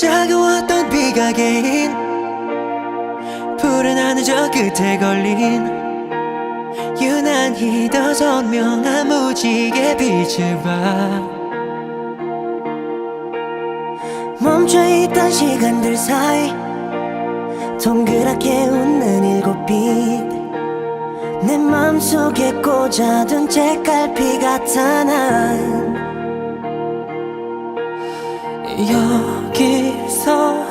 차가웠던 비가 개인 푸른 하늘 저 끝에 걸린 유난히 더 선명한 무지개 빛을 봐. 멈춰있던 시간들 사이 동그랗게 웃는 일곱 빛내 맘속에 꽂아둔 책갈피 같아 난. 여기 서